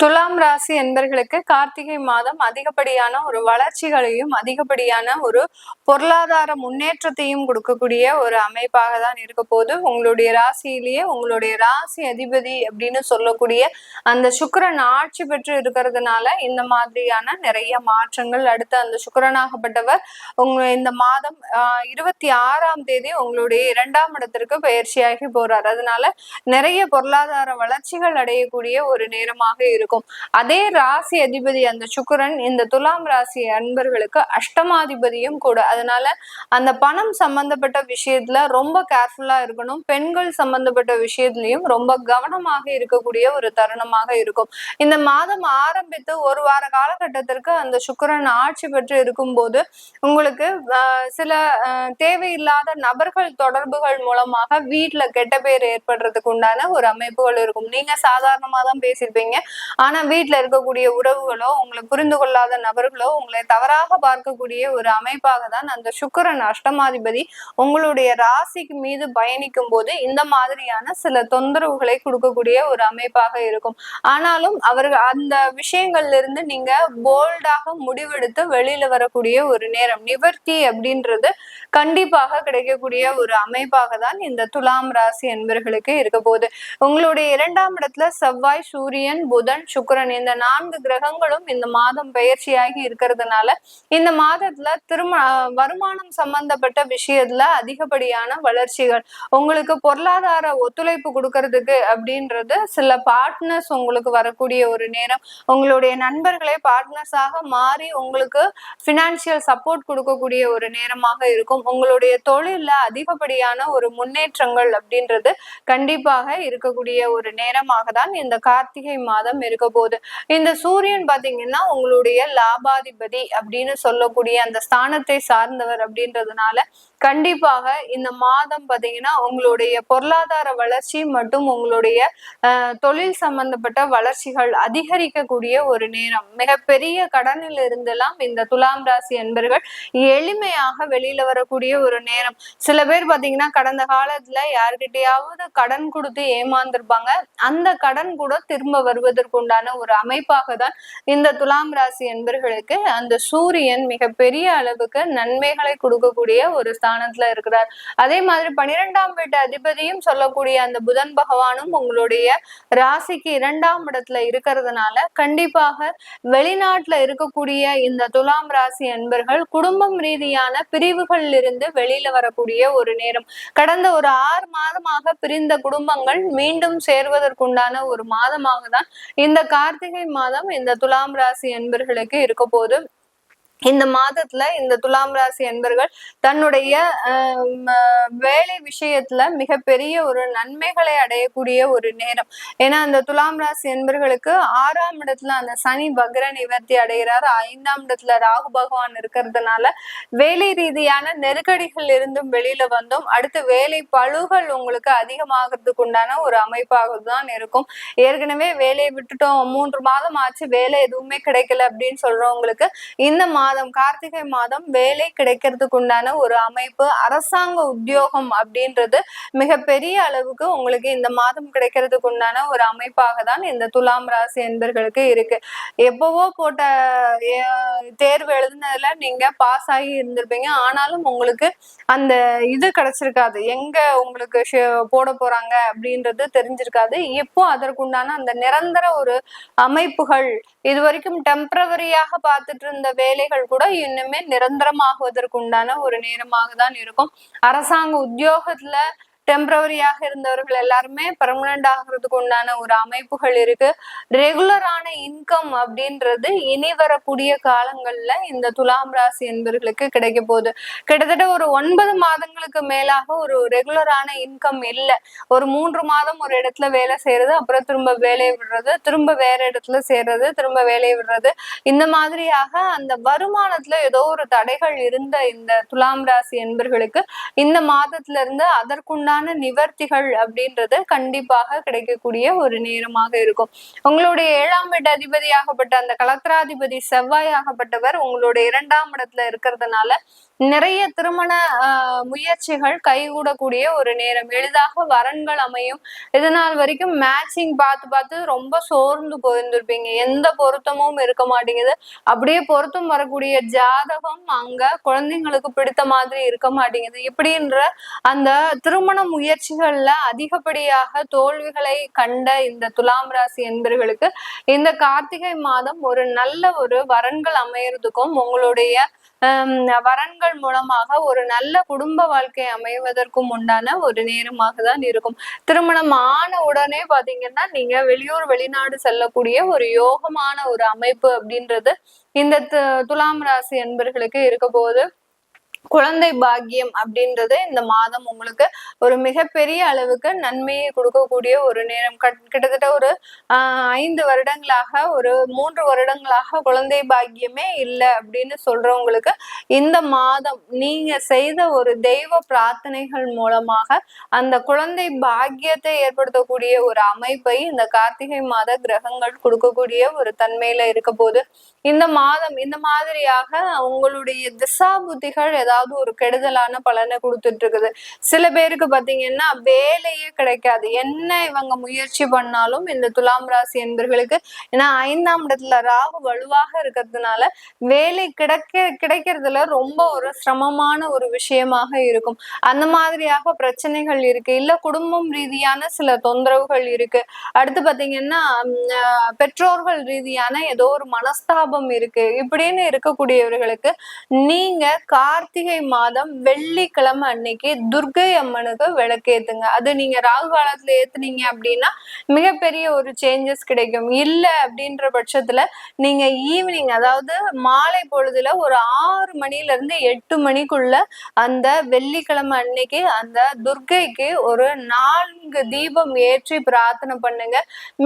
துலாம் ராசி என்பர்களுக்கு கார்த்திகை மாதம் அதிகப்படியான ஒரு வளர்ச்சிகளையும் அதிகப்படியான ஒரு பொருளாதார முன்னேற்றத்தையும் கொடுக்கக்கூடிய ஒரு அமைப்பாக தான் இருக்க போது உங்களுடைய ராசியிலேயே உங்களுடைய ராசி அதிபதி அப்படின்னு சொல்லக்கூடிய அந்த சுக்கரன் ஆட்சி பெற்று இருக்கிறதுனால இந்த மாதிரியான நிறைய மாற்றங்கள் அடுத்து அந்த சுக்கரனாகப்பட்டவர் உங்க இந்த மாதம் ஆஹ் இருபத்தி ஆறாம் தேதி உங்களுடைய இரண்டாம் இடத்திற்கு பயிற்சியாகி போறார். அதனால நிறைய பொருளாதார வளர்ச்சிகள் அடையக்கூடிய ஒரு நேரமாக இருக்கும். இருக்கும். அதே ராசி அதிபதி அந்த சுக்கரன் இந்த துலாம் ராசி அன்பர்களுக்கு அஷ்டமாதிபதியும் கூட. அதனால அந்த பணம் சம்பந்தப்பட்ட விஷயத்துல ரொம்ப கேர்ஃபுல்லா இருக்கணும். பெண்கள் சம்பந்தப்பட்ட விஷயத்துலயும் ரொம்ப கவனமாக இருக்கக்கூடிய ஒரு தருணமாக இருக்கும். இந்த மாதம் ஆரம்பித்து ஒரு வார காலகட்டத்திற்கு அந்த சுக்கரன் ஆட்சி பெற்று இருக்கும்போது உங்களுக்கு சில தேவையில்லாத நபர்கள் தொடர்புகள் மூலமாக வீட்டுல கெட்ட பேர் ஏற்படுறதுக்கு உண்டான ஒரு அமைப்புகள் இருக்கும். நீங்க சாதாரணமா தான் பேசியிருப்பீங்க ஆனா வீட்டுல இருக்கக்கூடிய உறவுகளோ உங்களை புரிந்து கொள்ளாத நபர்களோ உங்களை தவறாக பார்க்கக்கூடிய ஒரு அமைப்பாக தான் அந்த சுக்கரன் அஷ்டமாதிபதி உங்களுடைய ராசிக்கு மீது பயணிக்கும் போது இந்த மாதிரியான சில தொந்தரவுகளை கொடுக்கக்கூடிய ஒரு அமைப்பாக இருக்கும். ஆனாலும் அவர்கள் அந்த விஷயங்கள்ல இருந்து நீங்க போல்டாக முடிவெடுத்து வெளியில வரக்கூடிய ஒரு நேரம் நிவர்த்தி அப்படின்றது கண்டிப்பாக கிடைக்கக்கூடிய ஒரு அமைப்பாக தான் இந்த துலாம் ராசி என்பர்களுக்கு இருக்க போகுது. உங்களுடைய இரண்டாம் இடத்துல செவ்வாய் சூரியன் புதன் புதன் சுக்கரன் இந்த நான்கு கிரகங்களும் இந்த மாதம் பயிற்சியாகி இருக்கிறதுனால இந்த மாதத்துல திரும வருமானம் சம்பந்தப்பட்ட விஷயத்துல அதிகப்படியான வளர்ச்சிகள். உங்களுக்கு பொருளாதார ஒத்துழைப்பு கொடுக்கறதுக்கு அப்படின்றது சில பார்ட்னர்ஸ் உங்களுக்கு வரக்கூடிய ஒரு நேரம். உங்களுடைய நண்பர்களே பார்ட்னர்ஸாக மாறி உங்களுக்கு பினான்சியல் சப்போர்ட் கொடுக்கக்கூடிய ஒரு நேரமாக இருக்கும். உங்களுடைய தொழில அதிகப்படியான ஒரு முன்னேற்றங்கள் அப்படின்றது கண்டிப்பாக இருக்கக்கூடிய ஒரு நேரமாக தான் இந்த கார்த்திகை மாதம் இருக்க போகுது. இந்த சூரியன் பாத்தீங்கன்னா உங்களுடைய லாபாதிபதி அப்படின்னு சொல்லக்கூடிய அந்த ஸ்தானத்தை சார்ந்தவர் அப்படின்றதுனால கண்டிப்பாக இந்த மாதம் பாத்தீங்கன்னா உங்களுடைய பொருளாதார வளர்ச்சி மற்றும் உங்களுடைய தொழில் சம்பந்தப்பட்ட வளர்ச்சிகள் அதிகரிக்கக்கூடிய ஒரு நேரம். மிகப்பெரிய கடனில் இருந்தெல்லாம் இந்த துலாம் ராசி என்பர்கள் எளிமையாக வெளியில வரக்கூடிய ஒரு நேரம். சில பேர் பாத்தீங்கன்னா கடந்த காலத்துல யார்கிட்டயாவது கடன் கொடுத்து ஏமாந்துருப்பாங்க. அந்த கடன் கூட திரும்ப வருவதற்குண்டான ஒரு அமைப்பாக தான் இந்த துலாம் ராசி என்பர்களுக்கு அந்த சூரியன் மிகப்பெரிய அளவுக்கு நன்மைகளை கொடுக்கக்கூடிய ஒரு ஸ்தானத்துல இருக்கிறார். அதே மாதிரி பனிரெண்டாம் வீட்டு அதிபதியும் சொல்லக்கூடிய அந்த புதன் பகவானும் உங்களுடைய ராசிக்கு இரண்டாம் இடத்துல இருக்கிறதுனால கண்டிப்பாக வெளிநாட்டுல இருக்கக்கூடிய இந்த துலாம் ராசி அன்பர்கள் குடும்பம் ரீதியான பிரிவுகள் இருந்து வெளியில வரக்கூடிய ஒரு நேரம். கடந்த ஒரு ஆறு மாதமாக பிரிந்த குடும்பங்கள் மீண்டும் சேர்வதற்குண்டான ஒரு மாதமாக தான் இந்த கார்த்திகை மாதம் இந்த துலாம் ராசி அன்பர்களுக்கு இருக்க போது இந்த மாதத்துல இந்த துலாம் ராசி என்பர்கள் தன்னுடைய வேலை விஷயத்துல மிகப்பெரிய ஒரு நன்மைகளை அடையக்கூடிய ஒரு நேரம். ஏன்னா அந்த துலாம் ராசி என்பர்களுக்கு ஆறாம் இடத்துல அந்த சனி வக்ர நிவர்த்தி அடைகிறார். ஐந்தாம் இடத்துல ராகு பகவான் இருக்கிறதுனால வேலை ரீதியான நெருக்கடிகள் இருந்தும் வெளியில வந்தோம் அடுத்து வேலை பழுகள் உங்களுக்கு அதிகமாகிறதுக்கு உண்டான ஒரு அமைப்பாக தான் இருக்கும். ஏற்கனவே வேலையை விட்டுட்டோம் மூன்று மாதம் ஆச்சு வேலை எதுவுமே கிடைக்கல அப்படின்னு சொல்றவங்களுக்கு இந்த மாதம் கார்த்திகை மாதம் வேலை கிடைக்கிறதுக்கு உண்டான ஒரு அமைப்பு அரசாங்க உத்தியோகம் அப்படின்றது மிகப்பெரிய அளவுக்கு உங்களுக்கு இந்த மாதம் கிடைக்கிறதுக்கு உண்டான ஒரு அமைப்பாக தான் இந்த துலாம் ராசி என்பர்களுக்கு இருக்கு. எப்பவோ போட்ட தேர்வு எழுதுனதுல நீங்க பாஸ் ஆகி இருந்திருப்பீங்க. ஆனாலும் உங்களுக்கு அந்த இது கிடைச்சிருக்காது. எங்க உங்களுக்கு போட போறாங்க அப்படின்றது தெரிஞ்சிருக்காது. இப்போ அதற்குண்டான அந்த நிரந்தர ஒரு அமைப்புகள் இது வரைக்கும் டெம்பரவரியாக பார்த்துட்டு இருந்த வேலைகள் கூட இன்னுமே நிரந்தரமாகுவதற்கு உண்டான ஒரு நேரமாக தான் இருக்கும். அரசாங்க உத்தியோகத்துல டெம்பரவரியாக இருந்தவர்கள் எல்லாருமே பெர்மனண்ட் ஆகிறதுக்கு உண்டான ஒரு அமைப்புகள் இருக்கு. ரெகுலரான இன்கம் அப்படின்றது இனி வரக்கூடிய காலங்கள்ல இந்த துலாம் ராசி என்பவர்களுக்கு கிடைக்க போகுது. கிட்டத்தட்ட ஒரு ஒன்பது மாதங்களுக்கு மேலாக ஒரு ரெகுலரான இன்கம் இல்லை. ஒரு மூன்று மாதம் ஒரு இடத்துல வேலை செய்யறது அப்புறம் திரும்ப வேலையை விடுறது திரும்ப வேற இடத்துல சேர்றது திரும்ப வேலையை விடுறது. இந்த மாதிரியாக அந்த வருமானத்துல ஏதோ ஒரு தடைகள் இருந்த இந்த துலாம் ராசி என்பர்களுக்கு இந்த மாதத்துல இருந்து அதற்குண்டான நிவர்த்திகள் அப்படின்றது கண்டிப்பாக கிடைக்கக்கூடிய ஒரு நேரமாக இருக்கும். உங்களுடைய ஏழாம் வீட்டு அதிபதியாகப்பட்ட அந்த கலத்திராதிபதி செவ்வாயாகப்பட்டவர் உங்களுடைய இரண்டாம் இடத்துல இருக்கிறதுனால நிறைய திருமண முயற்சிகள் கைகூடக்கூடிய ஒரு நேரம். எளிதாக வரன்கள் அமையும். இதனால் வரைக்கும் மேட்சிங் பார்த்து பார்த்து ரொம்ப சோர்ந்து போயிருந்திருப்பீங்க. எந்த பொருத்தமும் இருக்க மாட்டேங்குது. அப்படியே பொருத்தம் வரக்கூடிய ஜாதகம் அங்க குழந்தைங்களுக்கு பிடித்த மாதிரி இருக்க மாட்டேங்குது. இப்படின்ற அந்த திருமண முயற்சிகள்ல அதிகப்படியாக தோல்விகளை கண்ட இந்த துலாம் ராசி என்பர்களுக்கு இந்த கார்த்திகை மாதம் ஒரு நல்ல ஒரு வரன்கள் அமையறதுக்கும் உங்களுடைய வரன்கள் மூலமாக ஒரு நல்ல குடும்ப வாழ்க்கை அமைவதற்கும் உண்டான ஒரு நேரமாக தான் இருக்கும். திருமணம் ஆன உடனே பாத்தீங்கன்னா நீங்க வெளியூர் வெளிநாடு செல்லக்கூடிய ஒரு யோகமான ஒரு அமைப்பு அப்படின்றது இந்த து- துலாம் ராசி என்பர்களுக்கு இருக்க போது குழந்தை பாக்கியம் அப்படின்றது இந்த மாதம் உங்களுக்கு ஒரு மிகப்பெரிய அளவுக்கு நன்மையை கொடுக்கக்கூடிய ஒரு நேரம். கிட்டத்தட்ட ஒரு ஐந்து வருடங்களாக ஒரு மூன்று வருடங்களாக குழந்தை பாக்கியமே இல்லை அப்படின்னு சொல்றவங்களுக்கு இந்த மாதம் நீங்க செய்த ஒரு தெய்வ பிரார்த்தனைகள் மூலமாக அந்த குழந்தை பாக்கியத்தை ஏற்படுத்தக்கூடிய ஒரு அமைப்பை இந்த கார்த்திகை மாத கிரகங்கள் கொடுக்கக்கூடிய ஒரு தன்மையில இருக்க போது இந்த மாதம் இந்த மாதிரியாக உங்களுடைய திசா புத்திகள் ஏதாவது ஒரு கெடுதலான பலனை கொடுத்துட்டு இருக்குது சில பேருக்கு பாத்தீங்கன்னா வேலையே கிடைக்காது. என்ன இவங்க முயற்சி பண்ணாலும் இந்த துலாம் ராசி என்பர்களுக்கு ஏன்னா ஐந்தாம் இடத்துல ராகு வலுவாக இருக்கிறதுனால வேலை கிடைக்க கிடைக்கிறதுல ரொம்ப ஒரு சிரமமான ஒரு விஷயமாக இருக்கும். அந்த மாதிரியாக பிரச்சனைகள் இருக்கு. இல்ல குடும்பம் ரீதியான சில தொந்தரவுகள் இருக்கு. அடுத்து பாத்தீங்கன்னா பெற்றோர்கள் ரீதியான ஏதோ ஒரு மனஸ்தாபம் இருக்கு. இப்படின்னு இருக்கக்கூடியவர்களுக்கு நீங்க கார்த்தி கார்த்திகை மாதம் வெள்ளிக்கிழமை அன்னைக்கு துர்கை அம்மனுக்கு விளக்கேத்துங்க. அது நீங்க ராகு காலத்துல ஏத்துனீங்க அப்படின்னா மிகப்பெரிய ஒரு சேஞ்சஸ் கிடைக்கும். இல்ல அப்படின்ற பட்சத்துல நீங்க ஈவினிங் அதாவது மாலை பொழுதுல ஒரு ஆறு மணில இருந்து எட்டு மணிக்குள்ள அந்த வெள்ளிக்கிழமை அன்னைக்கு அந்த துர்க்கைக்கு ஒரு நான்கு தீபம் ஏற்றி பிரார்த்தனை பண்ணுங்க.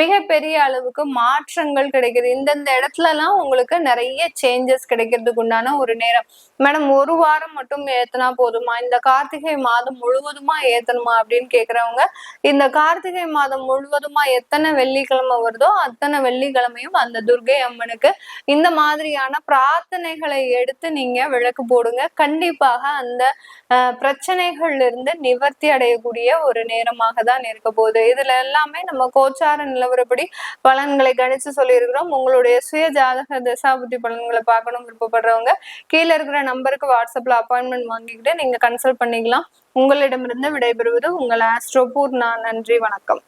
மிகப்பெரிய அளவுக்கு மாற்றங்கள் கிடைக்குது. இந்தந்த இடத்துல எல்லாம் உங்களுக்கு நிறைய சேஞ்சஸ் கிடைக்கிறதுக்கு உண்டான ஒரு நேரம். மேடம் ஒரு வார வாரம் மட்டும் ஏத்தனா போதுமா? இந்த கார்த்திகை மாதம் முழுவதுமா ஏத்தணுமா அப்படின்னு கேக்குறவங்க இந்த கார்த்திகை மாதம் முழுவதுமா எத்தனை வெள்ளிக்கிழமை வருதோ அத்தனை வெள்ளிக்கிழமையும் அந்த துர்கை அம்மனுக்கு இந்த மாதிரியான பிரார்த்தனைகளை எடுத்து நீங்க விளக்கு போடுங்க. கண்டிப்பாக அந்த பிரச்சனைகள்ல இருந்து நிவர்த்தி அடையக்கூடிய ஒரு நேரமாக தான் இருக்க போகுது. இதுல எல்லாமே நம்ம கோச்சார நிலவரப்படி பலன்களை கணிச்சு சொல்லியிருக்கிறோம். உங்களுடைய சுய ஜாதக தசாபுத்தி பலன்களை பார்க்கணும் விருப்பப்படுறவங்க கீழே இருக்கிற நம்பருக்கு வாட்ஸ்அப்ல அப்பாயின்மெண்ட் வாங்கிக்கிட்டு நீங்க கன்சல்ட் பண்ணிக்கலாம். உங்களிடமிருந்து விடைபெறுவது உங்கள் ஆஸ்ட்ரோபூர் நான் நன்றி வணக்கம்.